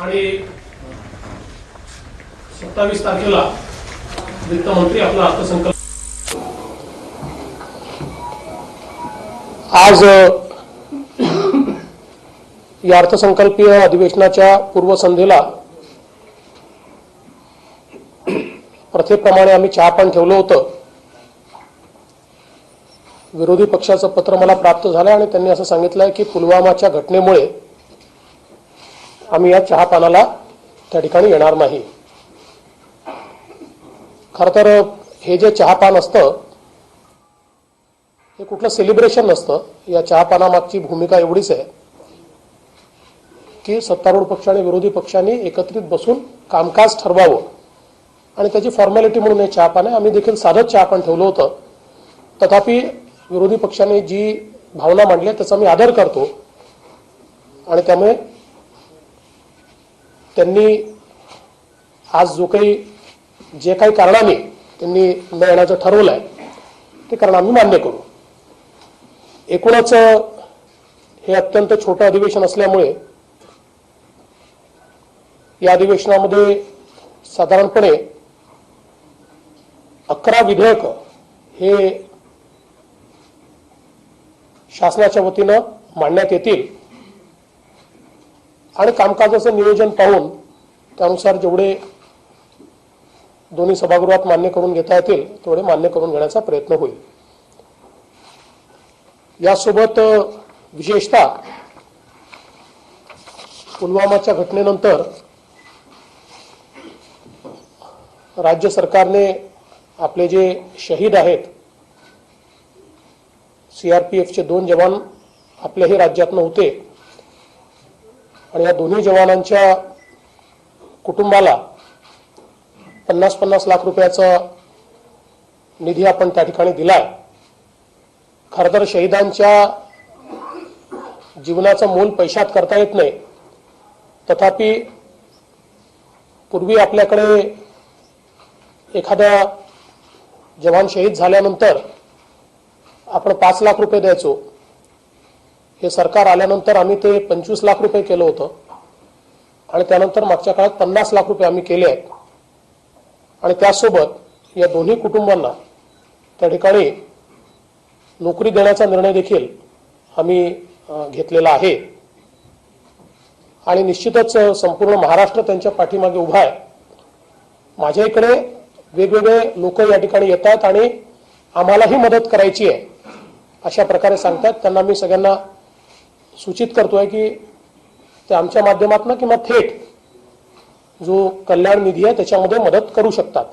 आणि सत्तावीस तारखेला वित्तमंत्री आपला अर्थसंकल्प आज या अर्थसंकल्पीय अधिवेशनाच्या पूर्वसंध्येला प्रथेप्रमाणे आम्ही चहापान ठेवलं होतं. विरोधी पक्षाचं पत्र मला प्राप्त झालं आणि त्यांनी असं सांगितलं आहे की पुलवामाच्या घटनेमुळे आम्ही या चहापानाला त्या ठिकाणी येणार नाही. खरं तर हे जे चहापान असतं हे कुठलं सेलिब्रेशन नसतं. या चहापानामागची भूमिका एवढीच आहे की सत्तारूढ पक्ष आणि विरोधी पक्षांनी एकत्रित बसून कामकाज ठरवावं. आणि त्याची फॉर्मॅलिटी म्हणून हे चहापान आहे. आम्ही देखील साधंच चहापान ठेवलं होतं. तथापि विरोधी पक्षाने जी भावना मांडली आहे, त्याचा मी आदर करतो. आणि त्यामुळे त्यांनी आज जो काही जे काही कारणाने त्यांनी न येण्याचं ठरवलं आहे ते कारण आम्ही मान्य करू. एकूणच हे अत्यंत छोटं अधिवेशन असल्यामुळे या अधिवेशनामध्ये साधारणपणे अकरा विधेयक हे शासनाच्या वतीनं मांडण्यात येतील. आणि कामकाजाचं नियोजन पाहून त्यानुसार जेवढे दोन्ही सभागृहात मान्य करून घेता येतील तेवढे मान्य करून घेण्याचा प्रयत्न होईल. यासोबत विशेषतः पुलवामाच्या घटनेनंतर राज्य सरकारने आपले जे शहीद आहेत सीआरपीएफचे दोन जवान आपल्याही राज्यातनं होते आणि या दोन्ही जवानांच्या कुटुंबाला पन्नास पन्नास लाख रुपयाचा निधी आपण त्या ठिकाणी दिलाय. खरं तर शहीदांच्या जीवनाचं मोल पैशात करता येत नाही. तथापि पूर्वी आपल्याकडे एखादा जवान शहीद झाल्यानंतर आपण पाच लाख रुपये द्यायचो. हे सरकार आल्यानंतर आम्ही ते पंचवीस लाख रुपये केलं होतं. आणि त्यानंतर मागच्या काळात पन्नास लाख रुपये आम्ही केले आहेत. आणि त्यासोबत या दोन्ही कुटुंबांना त्या ठिकाणी नोकरी देण्याचा निर्णय देखील आम्ही घेतलेला आहे. आणि निश्चितच संपूर्ण महाराष्ट्र त्यांच्या पाठीमागे उभा आहे. माझ्या इकडे वेगवेगळे लोक या ठिकाणी येत आहेत आणि आम्हालाही मदत करायची आहे. अशा प्रकारे सांगतात त्यांना मी सगळ्यांना सूचित करतोय की ते आमच्या माध्यमातून किंवा थेट जो कल्याण निधी आहे त्याच्यामध्ये मदत करू शकतात.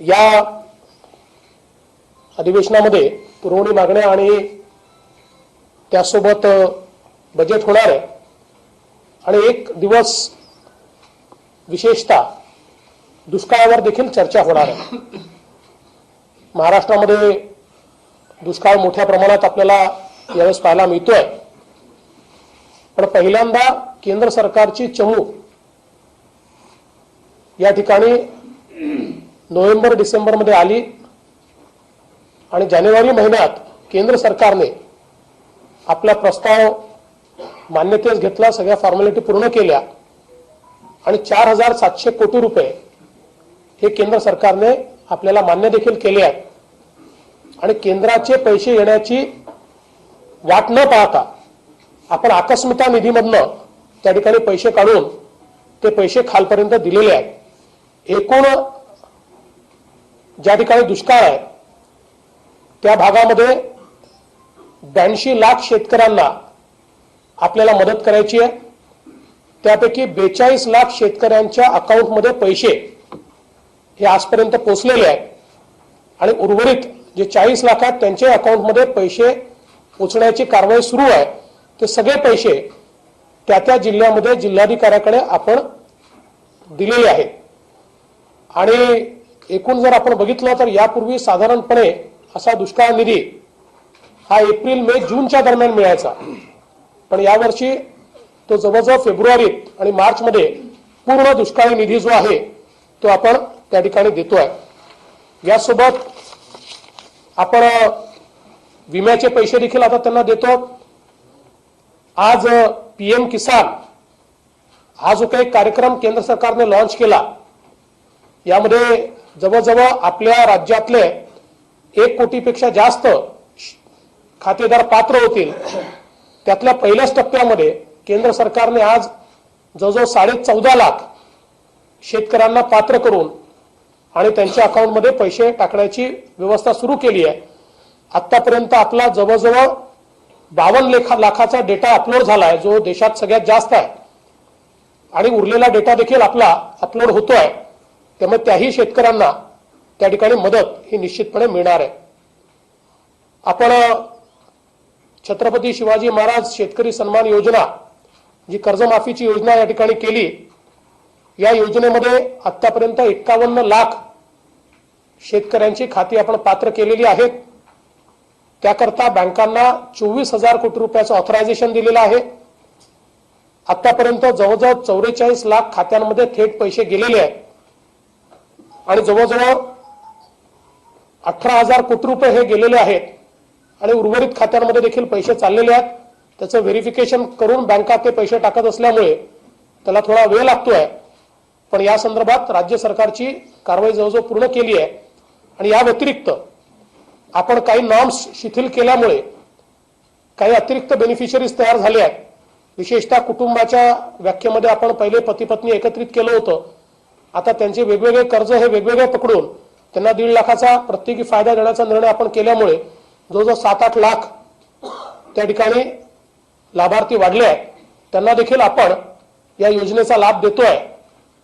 या अधिवेशनामध्ये पुरवणी मागण्या आणि त्यासोबत बजेट होणार आहे. आणि एक दिवस विशेषतः दुष्काळावर देखील चर्चा होणार आहे. महाराष्ट्रामध्ये दुष्काळ मोठ्या प्रमाणात आपल्याला यावेळेस पाहायला मिळतोय. पण पहिल्यांदा केंद्र सरकारची चमू या ठिकाणी नोव्हेंबर डिसेंबरमध्ये आली आणि जानेवारी महिन्यात केंद्र सरकारने आपला प्रस्ताव मान्यतेस घेतला सगळ्या फॉर्मॅलिटी पूर्ण केल्या आणि चार हजार सातशे कोटी रुपये हे केंद्र सरकारने आपल्याला मान्य देखील केले आहेत. आणि केंद्राचे पैसे येण्याची वाट न पाहता आपण आकस्मिता निधीमधनं त्या ठिकाणी पैसे काढून ते पैसे खालपर्यंत दिलेले आहेत. एकूण ज्या ठिकाणी दुष्काळ आहे त्या भागामध्ये ब्याऐंशी लाख शेतकऱ्यांना आपल्याला मदत करायची आहे. त्यापैकी बेचाळीस लाख शेतकऱ्यांच्या अकाउंटमध्ये पैसे हे आजपर्यंत पोचलेले आहेत. आणि उर्वरित जे चाळीस लाख आहेत त्यांच्या अकाउंटमध्ये पैसे पोचण्याची कारवाई सुरू आहे. ते सगळे पैसे त्या त्या जिल्ह्यामध्ये जिल्हाधिकाऱ्याकडे आपण दिलेले आहेत. आणि एकूण जर आपण बघितलं तर यापूर्वी साधारणपणे असा दुष्काळ निधी हा एप्रिल मे जूनच्या दरम्यान मिळायचा. पण यावर्षी तो जवळजवळ फेब्रुवारीत आणि मार्चमध्ये पूर्ण दुष्काळी निधी जो आहे तो आपण त्या ठिकाणी देतो आहे यासोबत आपण विम्याचे पैसे देखील आता त्यांना देतो. आज पीएम किसान हा जो काही कार्यक्रम केंद्र सरकारने लॉन्च केला यामध्ये जवळजवळ आपल्या राज्यातले एक कोटीपेक्षा जास्त खातेदार पात्र होतील. त्यातल्या पहिल्याच टप्प्यामध्ये केंद्र सरकारने आज जवळजवळ साडे चौदा लाख शेतकऱ्यांना पात्र करून आणि त्यांच्या अकाउंटमध्ये पैसे टाकण्याची व्यवस्था सुरू केली आहे. आतापर्यंत आपला जवळजवळ बावन्न लेखा लाखाचा डेटा अपलोड झाला आहे जो देशात सगळ्यात जास्त आहे. आणि उरलेला डेटा देखील आपला अपलोड होतोय. त्यामुळे त्याही शेतकऱ्यांना त्या ठिकाणी मदत ही निश्चितपणे मिळणार आहे. आपण छत्रपती शिवाजी महाराज शेतकरी सन्मान योजना जी कर्जमाफीची योजना या ठिकाणी केली या योजनेमध्ये आतापर्यंत एक्कावन्न लाख शेतकऱ्यांची खाती आपण पात्र केलेली आहेत. त्याकरता बँकांना चोवीस हजार कोटी रुपयाचं ऑथरायझेशन दिलेलं आहे. आतापर्यंत जवळजवळ चौवेचाळीस लाख खात्यांमध्ये थेट पैसे गेलेले आहेत. आणि जवळजवळ अठरा हजार कोटी रुपये हे गेलेले आहेत. आणि उर्वरित खात्यांमध्ये देखील पैसे चाललेले आहेत. त्याचं व्हेरिफिकेशन करून बँका ते पैसे टाकत असल्यामुळे त्याला थोडा वेळ लागतोय. पण या संदर्भात राज्य सरकारची कारवाई जवळजवळ पूर्ण केली आहे. आणि या व्यतिरिक्त आपण काही नॉर्म्स शिथिल केल्यामुळे काही अतिरिक्त बेनिफिशरीज तयार झाले आहेत. विशेषतः कुटुंबाच्या व्याख्येमध्ये आपण पहिले पती पत्नी एकत्रित केलं होतं. आता त्यांचे वेगवेगळे कर्ज हे वेगवेगळे पकडून त्यांना दीड लाखाचा प्रत्येकी फायदा देण्याचा निर्णय आपण केल्यामुळे जवळजवळ सात आठ लाख त्या ठिकाणी लाभार्थी वाढले आहेत. त्यांना देखील आपण या योजनेचा लाभ देतोय.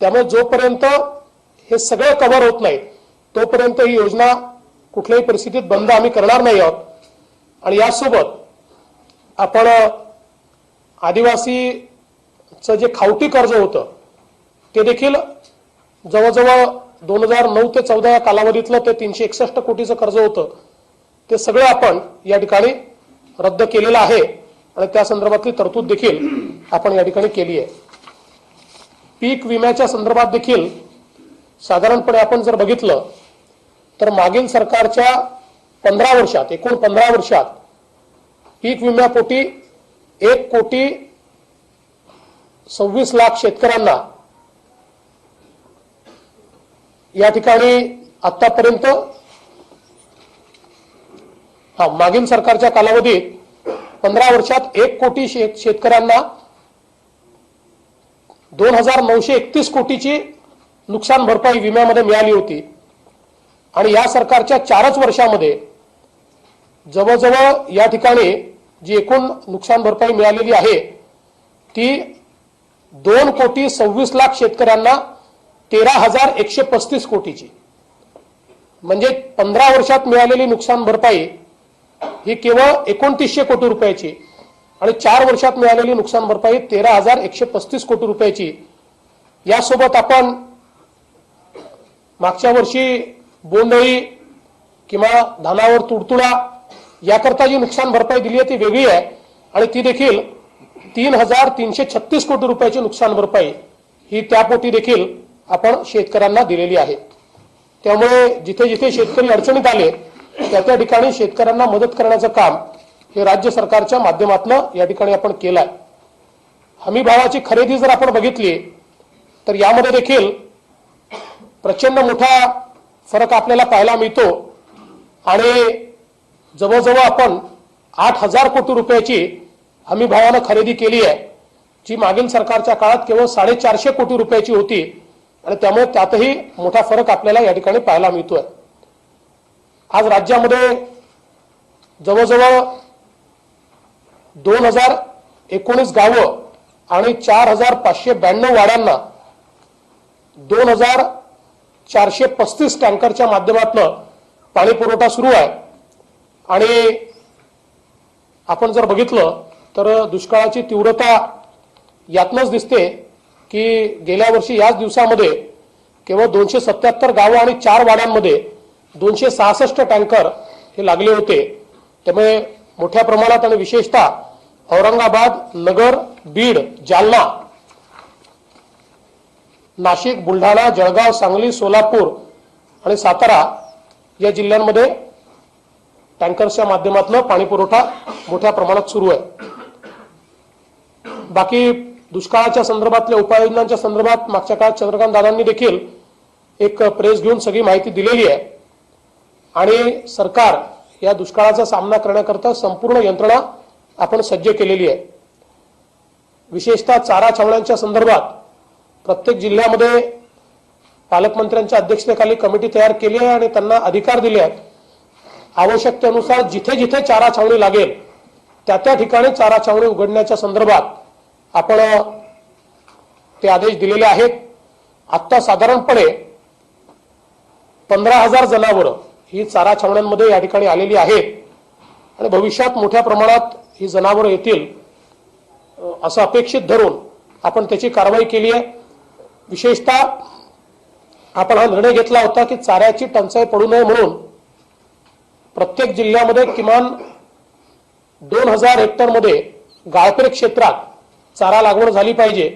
त्यामुळे जोपर्यंत हे सगळं कव्हर होत नाही तोपर्यंत ही योजना कुठल्याही परिस्थितीत बंद आम्ही करणार नाही आहोत. आणि यासोबत आपण आदिवासीचं जे खावटी कर्ज होतं ते देखील जवळजवळ दोन हजार नऊ ते चौदा या कालावधीतलं ते तीनशे एकसष्ट कोटीचं कर्ज होतं. ते सगळं आपण या ठिकाणी रद्द केलेलं आहे. आणि त्या संदर्भातली तरतूद देखील आपण या ठिकाणी केली आहे. पीक विम्याच्या संदर्भात देखील साधारणपणे आपण जर बघितलं तर मागील सरकारच्या पंधरा वर्षात एकूण पंधरा वर्षात पीक विम्यापोटी एक कोटी सव्वीस लाख शेतकऱ्यांना या ठिकाणी आतापर्यंत हा मागील सरकारच्या कालावधीत पंधरा वर्षात एक कोटी शेतकऱ्यांना दोन हजार नऊशे एकतीस कोटीची नुकसान भरपाई विम्यामध्ये मिळाली होती. आणि या सरकारच्या चारच वर्षामध्ये जवळजवळ या ठिकाणी जी एकूण नुकसान भरपाई मिळालेली आहे ती दोन कोटी सव्वीस लाख शेतकऱ्यांना तेरा हजार एकशे पस्तीस कोटीची. म्हणजे पंधरा वर्षात मिळालेली नुकसान भरपाई ही केवळ एकोणतीसशे कोटी रुपयाची आणि चार वर्षात मिळालेली नुकसान भरपाई तेरा हजार एकशे पस्तीस कोटी रुपयाची. यासोबत आपण मागच्या वर्षी बोंडळी किंवा धानावर तुडतुडा याकरता जी नुकसान भरपाई दिली आहे ती वेगळी आहे. आणि ती देखील तीन हजार तीनशे छत्तीस कोटी रुपयाची नुकसान भरपाई ही त्यापोटी देखील आपण शेतकऱ्यांना दिलेली आहे. त्यामुळे जिथे जिथे शेतकरी अडचणीत आले त्या त्या ठिकाणी शेतकऱ्यांना मदत करण्याचं काम हे राज्य सरकारच्या माध्यमातून या ठिकाणी आपण केलं आहे हमी भावाची खरेदी जर आपण बघितली तर यामध्ये देखील प्रचंड मोठा फरक आपल्याला पाहायला मिळतो. आणि जवळजवळ आपण आठ हजार कोटी रुपयाची हमी भावानं खरेदी केली आहे जी मागील सरकारच्या काळात केवळ साडेचारशे कोटी रुपयाची होती. आणि त्यामुळे त्यातही मोठा फरक आपल्याला या ठिकाणी पाहायला मिळतोय. आज राज्यामध्ये जवळजवळ दोन हजार एकोणीस गावं आणि चार हजार पाचशे ब्याण्णव वाड्यांना दोन हजार चारशे पस्तीस टँकरच्या माध्यमातून पाणी पुरवठा सुरू आहे. आणि आपण जर बघितलं तर दुष्काळाची तीव्रता यातनंच दिसते की गेल्या वर्षी याच दिवसामध्ये केवळ दोनशे सत्याहत्तर गावं आणि चार वाड्यांमध्ये दोनशे सहासष्ट टँकर हे लागले होते. त्यामुळे मोठ्या प्रमाणात आणि विशेषतः औरंगाबाद नगर बीड जालना नाशिक बुलढाणा जळगाव सांगली सोलापूर आणि सातारा या जिल्ह्यांमध्ये टँकर्सच्या माध्यमातून पाणीपुरवठा मोठ्या प्रमाणात सुरू आहे. बाकी दुष्काळाच्या संदर्भातल्या उपाययोजनांच्या संदर्भात मागच्या काळात चंद्रकांत दादांनी देखील एक प्रेस घेऊन सगळी माहिती दिलेली आहे. आणि सरकार या दुष्काळाचा सामना करण्याकरता संपूर्ण यंत्रणा आपण सज्ज केलेली आहे. विशेषतः चारा छावण्यांच्या संदर्भात प्रत्येक जिल्ह्यामध्ये पालकमंत्र्यांच्या अध्यक्षतेखाली कमिटी तयार केली आहे आणि त्यांना अधिकार दिले आहेत. आवश्यकतेनुसार जिथे जिथे चारा छावणी लागेल त्या त्या ठिकाणी चारा छावणी उघडण्याच्या संदर्भात आपण ते आदेश दिलेले आहेत. आत्ता साधारणपणे पंधरा हजार जनावरं ही चारा छावण्यांमध्ये या ठिकाणी आलेली आहेत आणि भविष्यात मोठ्या प्रमाणात ही जनावरं येतील असं अपेक्षित धरून आपण त्याची कारवाई केली आहे. विशेषतः आपण हा निर्णय घेतला होता की चाऱ्याची टंचाई पडू नये म्हणून प्रत्येक जिल्ह्यामध्ये किमान दोन हजार हेक्टरमध्ये गाळपेर क्षेत्रात चारा लागवड झाली पाहिजे.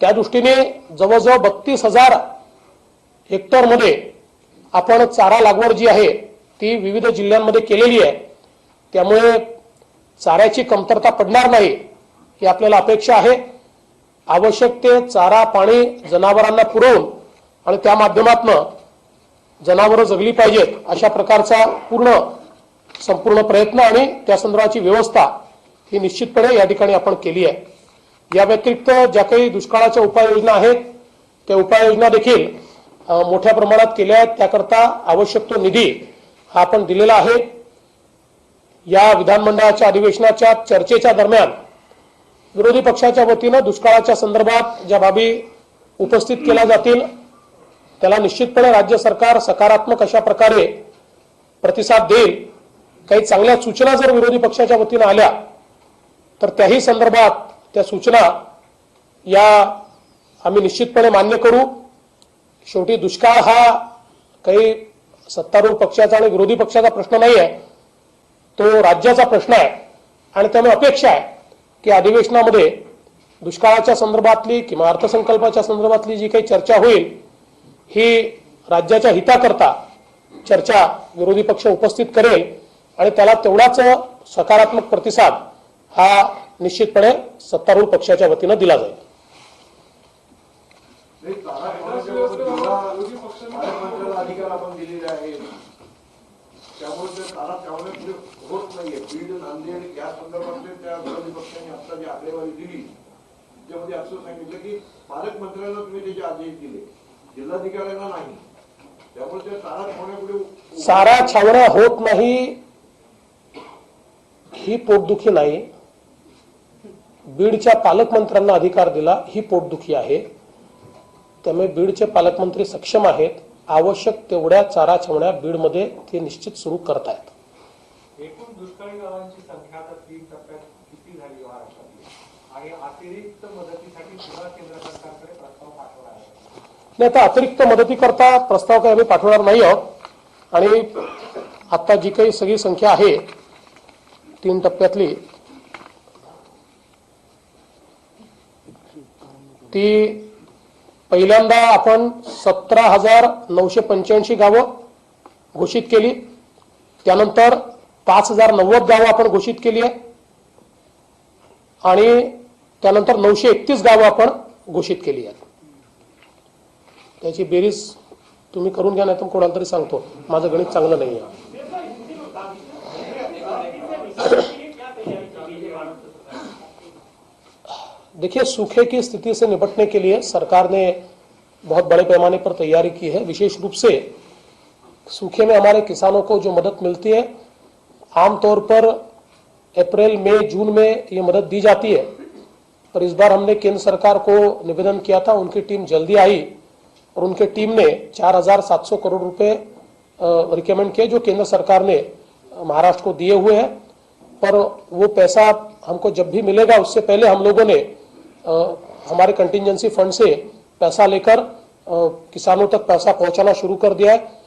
त्या दृष्टीने जवळजवळ बत्तीस हजार हेक्टरमध्ये आपण चारा लागवड जी आहे ती विविध जिल्ह्यांमध्ये केलेली आहे. त्यामुळे चाऱ्याची कमतरता पडणार नाही ही आपल्याला अपेक्षा आहे. आवश्यक ते चारा पाणी जनावरांना पुरवून आणि त्या माध्यमातनं जनावरं जगली पाहिजेत अशा प्रकारचा पूर्ण संपूर्ण प्रयत्न आणि त्या संदर्भाची व्यवस्था ही निश्चितपणे या ठिकाणी आपण केली आहे. या व्यतिरिक्त ज्या काही दुष्काळाच्या उपाययोजना आहेत त्या उपाययोजना देखील मोठ्या प्रमाणात केल्या आहेत. त्याकरता आवश्यक तो निधी हा आपण दिलेला आहे. या विधानमंडळाच्या अधिवेशनाच्या चर्चेच्या दरम्यान विरोधी पक्षाच्या वतीनं दुष्काळाच्या संदर्भात ज्या बाबी उपस्थित केल्या जातील त्याला निश्चितपणे राज्य सरकार सकारात्मक अशा प्रकारे प्रतिसाद देईल. काही चांगल्या सूचना जर विरोधी पक्षाच्या वतीनं आल्या तर त्याही संदर्भात त्या सूचना या आम्ही निश्चितपणे मान्य करू. शेवटी दुष्काळ हा काही सत्तारूढ पक्षाचा आणि विरोधी पक्षाचा प्रश्न नाही आहे तो राज्याचा प्रश्न आहे आणि त्यामुळे अपेक्षा आहे. की अधिवेशनामध्ये दुष्काळाच्या संदर्भातली किंवा अर्थसंकल्पाच्या संदर्भातली जी काही चर्चा होईल ही राज्याच्या हिताकरता चर्चा विरोधी पक्ष उपस्थित करेल आणि त्याला तेवढाच सकारात्मक प्रतिसाद हा निश्चितपणे सत्तारूढ पक्षाच्या वतीनं दिला जाईल. अधिकार आपण दिलेले आहे त्यामुळे नाहीये. बीड नांदेड या संदर्भातले त्या विरोधी पक्षांनी आता जी आकडेवारी दिली त्यामध्ये असं सांगितलं की पालकमंत्र्यांना तुम्ही त्याचे आदेश दिले. जिल्हाधिकाऱ्यांना नाही. त्यामुळे ते सारा ठेवण्यापुढे सारा छावण्या होत नाही ही पोटदुखी नाही. बीडच्या पालकमंत्र्यांना अधिकार दिला ही पोटदुखी आहे. त्यामुळे बीडचे पालकमंत्री सक्षम आहेत. आवश्यक तेवढ्या चारा छावण्या बीडमध्ये ते निश्चित सुरू करतायत. एकूण दुष्काळी गावांची संख्या आता तीन टप्प्यात किती झाली महाराष्ट्रातली आणि अतिरिक्त मदतीसाठी सुद्धा केंद्र सरकारकडे प्रस्ताव पाठवला आहे. नाही आता अतिरिक्त मदतीकरता प्रस्ताव काही आम्ही पाठवणार नाही आहोत. आणि आता जी काही सगळी संख्या आहे तीन टप्प्यातली ती पहिल्यांदा आपण सतरा हजार नऊशे पंच्याऐंशी गावं घोषित केली. त्यानंतर पाच हजार नव्वद गावं आपण घोषित केली आहे. आणि त्यानंतर नऊशे एकतीस गावं आपण घोषित केली आहेत. त्याची बेरीज तुम्ही करून घ्या नाही तर कोणाला तरी सांगतो. माझं गणित चांगलं नाही आहे. देखिए सूखे की स्थिति से निपटने के लिए सरकार ने बहुत बड़े पैमाने पर तैयारी की है। विशेष रूप से सूखे में हमारे किसानों को जो मदद मिलती है आमतौर पर अप्रैल मई जून में ये मदद दी जाती है। पर इस बार हमने केंद्र सरकार को निवेदन किया था उनकी टीम जल्दी आई और उनके टीम ने 4,700 करोड़ रुपए रिकमेंड किए जो केंद्र सरकार ने महाराष्ट्र को दिए हुए हैं। पर वो पैसा हमको जब भी मिलेगा उससे पहले हम लोगों ने अ, हमारे कंटिजेंसी फंड से पैसा लेकर किसानों तक पैसा पहुंचाना शुरू कर दिया है।